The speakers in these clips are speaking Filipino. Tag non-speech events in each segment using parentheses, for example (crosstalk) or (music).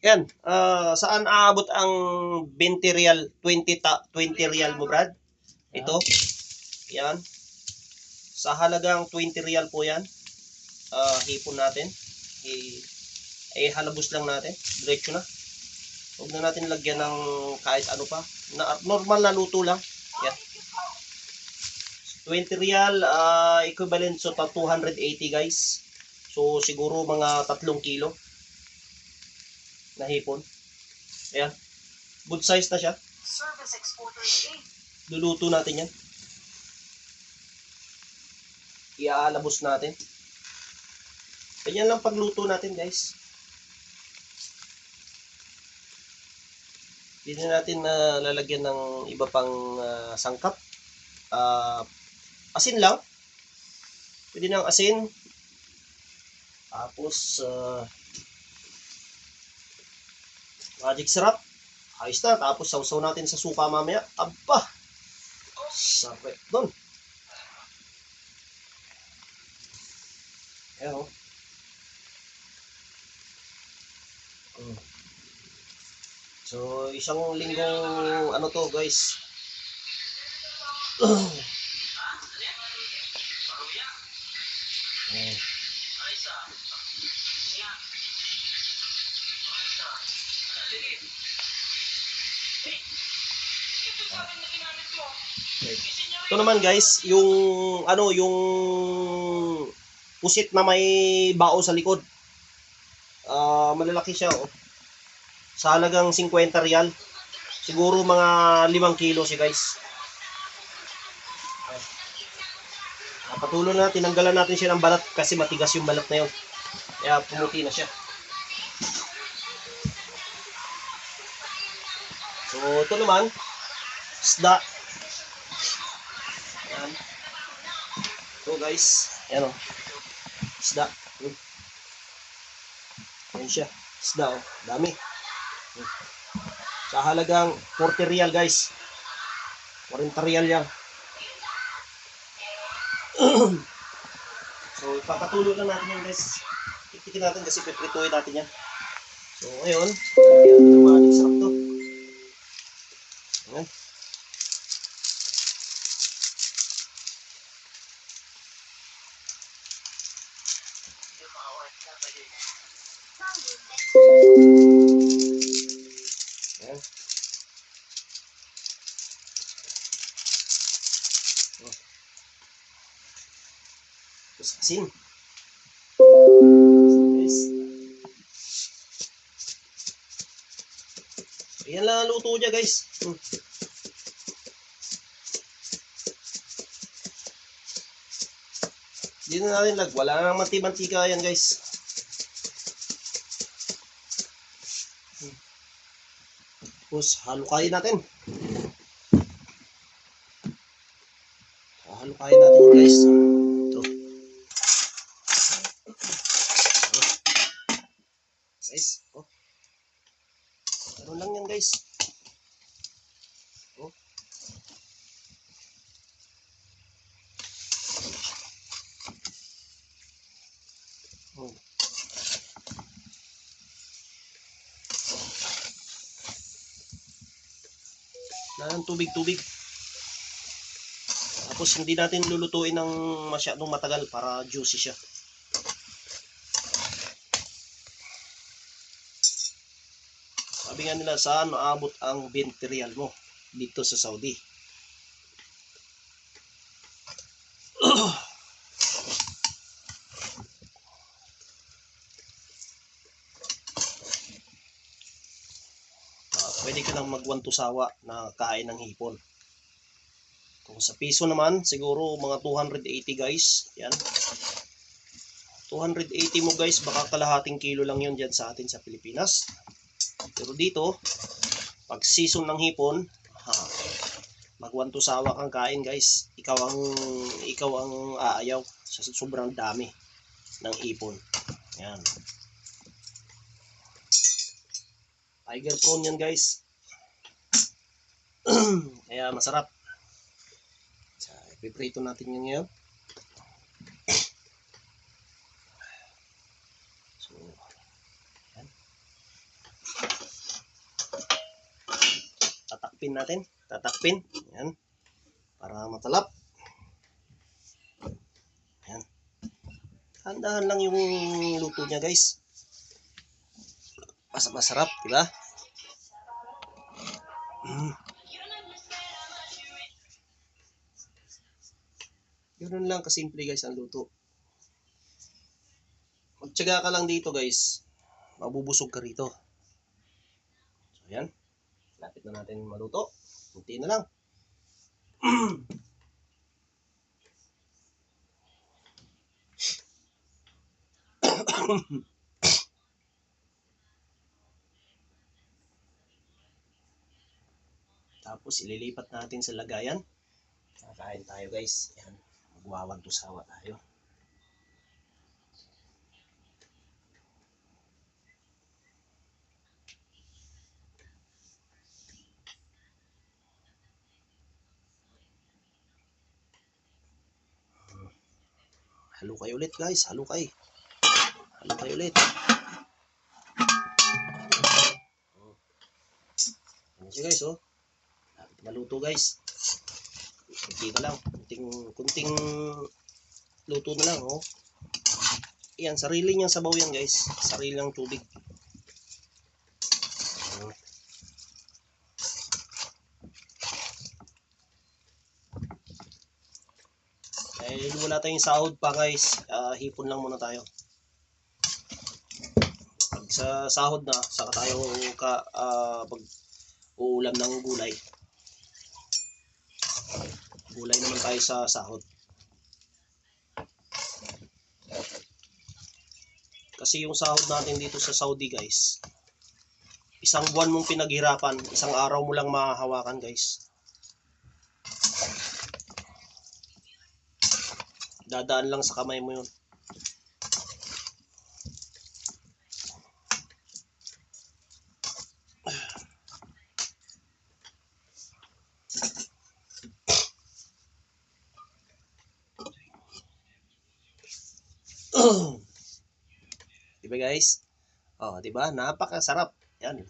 Yan, ah, saan aabot ang 20 real, 20 ta, 20 real mo, Brad? Ito. Yan. Sa halagang 20 real po yan. Ah, hipon natin. I, eh, halabos lang natin. Diretso na. Huwag na natin lagyan ng kahit ano pa. Na, normal na luto lang. Yan. 20 real, ah, equivalent so ta 280 guys. So siguro mga 3 kilo na hipon. Ayan. Good size na siya. Service exporter A. Luluto natin yan. Iaalabos natin. Ganyan lang pagluto natin guys. Hindi na natin na lalagyan ng iba pang ah, sangkap. Ah, asin lang. Pwede ng asin. Tapos, ah, magic syrup. Ayos na. Tapos, sausaw natin sa suka mamaya. Aba! Sarap doon. Ayan o. Mm. So, isang linggong ano to guys. (clears throat) Mm. Ito naman guys, yung ano, yung pusit na may bao sa likod. Ah, malalaki siya oh. Sa halagang 50 real. Siguro mga 5 kilo siya guys. Ah, patuloy na, tinanggalan natin siya ng balat kasi matigas yung balat na yun. Kaya pumuti na siya. So, ito naman, isda. Yan. So guys, yan o. Isda. Hmm. Yan siya. Isda o. Dami. Hmm. Sa halagang 40 real guys. 40 real yan. (clears throat) so, ipapatuloy lang natin yan guys. Tikitin natin kasi piprituin natin yan. So, ngayon, magic sarap to. Ayan lang ang luto niya guys. Hmm. Na natin lag. Wala nang manti-mantika yan guys. Hmm. Tapos natin. Halukayin natin yan guys. Guys, oh. Ano lang yan guys. Oh. Oh. Wala ng tubig-tubig. Tapos hindi natin lulutuin ng masyadong matagal para juicy siya. Sabi nga nila saan maabot ang 20 real mo dito sa Saudi. Ah, pwede ka lang magwantusawa na kain ng hipon. Kung sa piso naman, siguro mga 280 guys. Yan. 280 mo guys, baka kalahating kilo lang yun dyan sa atin sa Pilipinas. Pero dito, pag season ng hipon, ha, magwantusawa kang kain guys. Ikaw ang ikaw ang aayaw sa sobrang dami ng hipon. Yan. Tiger prawn yan guys. (clears throat) Kaya masarap. So, ipiprito natin yan ngayon. (clears throat) So, yan. Tatakpin natin. Tatakpin. Yan. Para matalap. Yan. Handahan lang yung luto niya guys. Mas masarap, di ba? Mm. Ganun lang kasimple guys ang luto. Magtyaga ka lang dito guys. Mabubusog ka rito. So yan. Lapit na natin maluto. Kunti na lang. (clears throat) Tapos ililipat natin sa lagayan. Kakain tayo guys. Yan. Magwawag to sawa tayo. Halo kayo ulit guys. Halo kayo ulit. Oh. Yan siya guys oh. Maluto guys. Kunti na lang. Kunting, kunting luto na lang oh. Yan, sarili niyang sabaw yan guys. Sarili ng tubig. Oh. Dahil wala tayong sahod pa guys, ah, hipon lang muna tayo. Pag sa sahod na, saka tayo ka, ah, pag uulam ng gulay. Gulay naman tayo sa sahod. Kasi yung sahod natin dito sa Saudi guys, isang buwan mong pinaghirapan, isang araw mo lang mahahawakan guys. Dadaan lang sa kamay mo yun. Guys? Oh, diba? Napakasarap. Yan.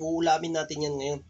Uulamin natin yan ngayon.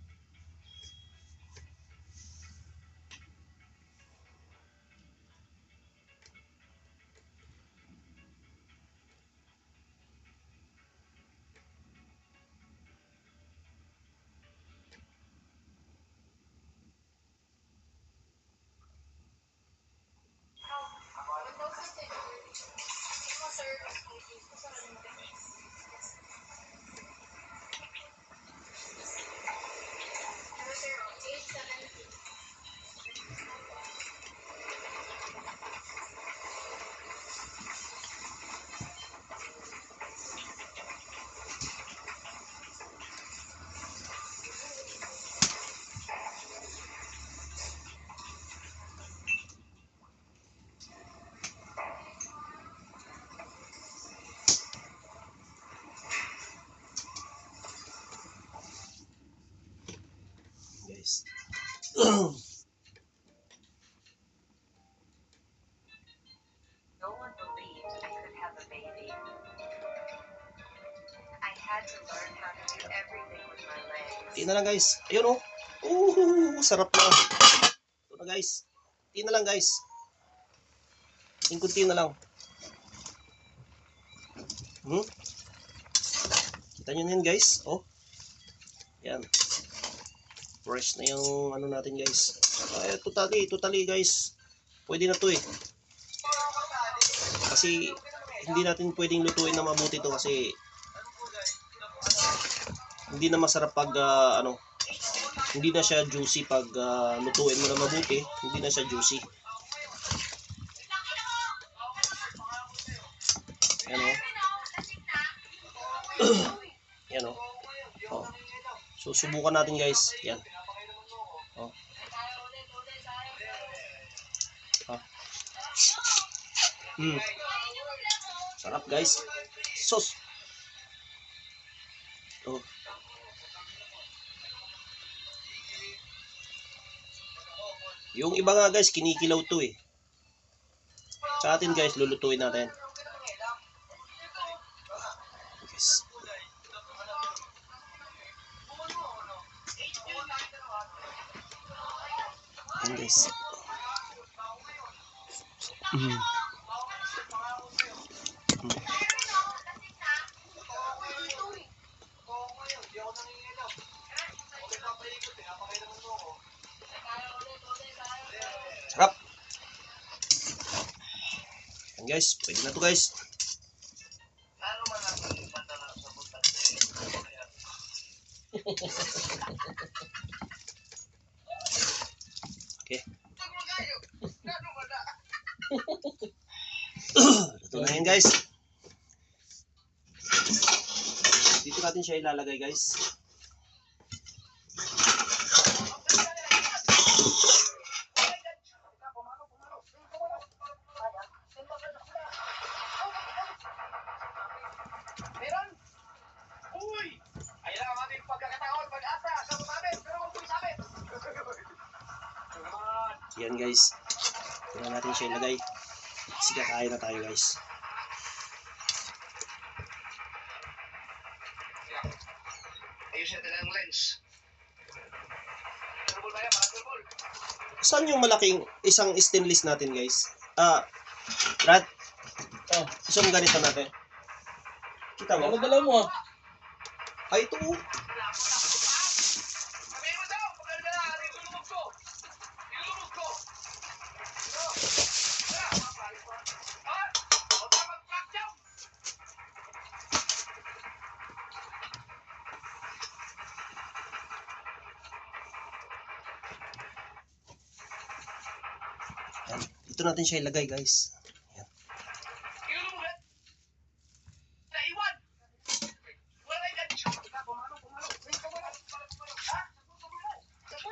No one believed I could have a baby. I had to learn how to do everything with my legs. Tingnan na lang guys. Ayun oh. Uh, sarap na. Ito na guys. Tingnan na lang guys. Yung kunti na lang. Hmm? Kita nyo na yan guys. Oh. Yan. Fresh na yung ano natin guys. Ay, totally, totally guys. Pwede na to eh. Kasi hindi natin pwedeng lutuin na mabuti to kasi hindi na masarap pag ah, ano hindi na siya juicy pag ah, lutuin mo na mabuti hindi na siya juicy yan o (clears throat) yan o oh. so subukan natin guys yan Hmm. sarap guys sos oh. Yung iba nga guys, kinikilaw to eh. Sa atin guys, lulutuin natin. Guys. Yan guys. Mm. Yan guys, pwede na to guys. Okay. Ito na yan guys. Dito natin siya ilalagay guys. Meron? Uy! Ayun lang ang ating pagkakataon, pag-asa, sa masabi, pero huwag mo isabi. Naman. Yan guys. Na natin siya ilagay. Sige, kain na tayo guys. Ayusin natin ang lens. Saan yung malaking isang stainless natin guys? Ah, Brad. Oh. Isang ganito natin. Kita mo? Ano dala mo ah? Ay, ito.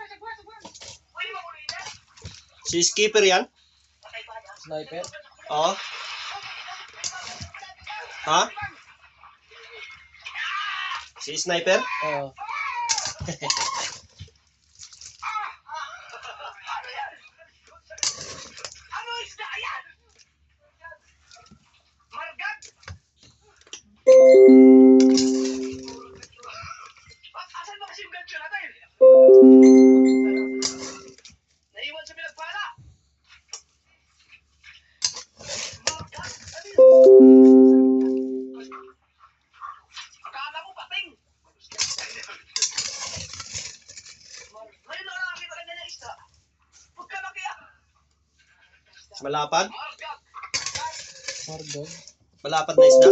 Sagwa, sagwa. Pwede ba ulit yan? Si skipper yan. Sniper? Oo. Ha? Si sniper? Oo. (laughs) Margog? Malapad na isda?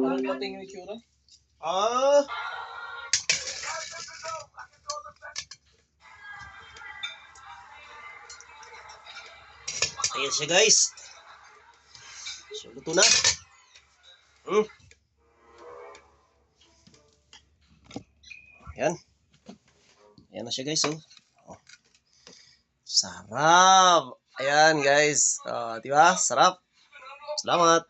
Parang pating yung itsura? Ah. Ayan siya guys. So, luto na. Hmm. Ayan. Ayan na siya guys. Oh. oh. Sarap. Ayan guys. Oh, di ba? Sarap. Salamat.